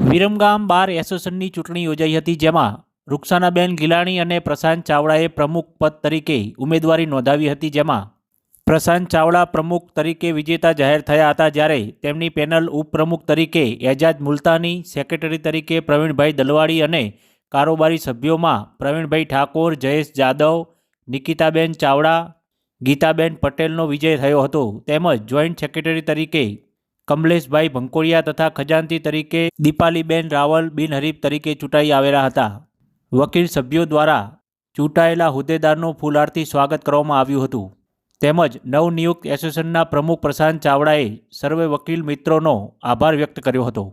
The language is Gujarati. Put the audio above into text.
વિરમગામ બાર એસોસિએશનની ચૂંટણી યોજાઈ હતી, જેમાં રૂક્ષાનાબેન ગિલાણી અને પ્રશાંત ચાવડાએ પ્રમુખ પદ તરીકે ઉમેદવારી નોંધાવી હતી, જેમાં પ્રશાંત ચાવડા પ્રમુખ તરીકે વિજેતા જાહેર થયા હતા, જ્યારે તેમની પેનલ ઉપપ્રમુખ તરીકે એજાજ મુલતાની, સેક્રેટરી તરીકે પ્રવીણભાઈ દલવાડી અને કારોબારી સભ્યોમાં પ્રવીણભાઈ ઠાકોર, જયેશ જાદવ, નિકિતાબેન ચાવડા, ગીતાબેન પટેલનો વિજય થયો હતો. તેમજ જોઈન્ટ સેક્રેટરી તરીકે કમલેશભાઈ ભંકોડિયા તથા ખજાનતી તરીકે દીપાલીબેન રાવલ બિનહરીફ તરીકે ચૂંટાઈ આવેલા હતા. વકીલ સભ્યો દ્વારા ચૂંટાયેલા હોદ્દેદારનું ફૂલહારથી સ્વાગત કરવામાં આવ્યું હતું. તેમજ નવનિયુક્ત એસોસિએશનના પ્રમુખ પ્રશાંત ચાવડાએ સર્વે વકીલ મિત્રોનો આભાર વ્યક્ત કર્યો હતો.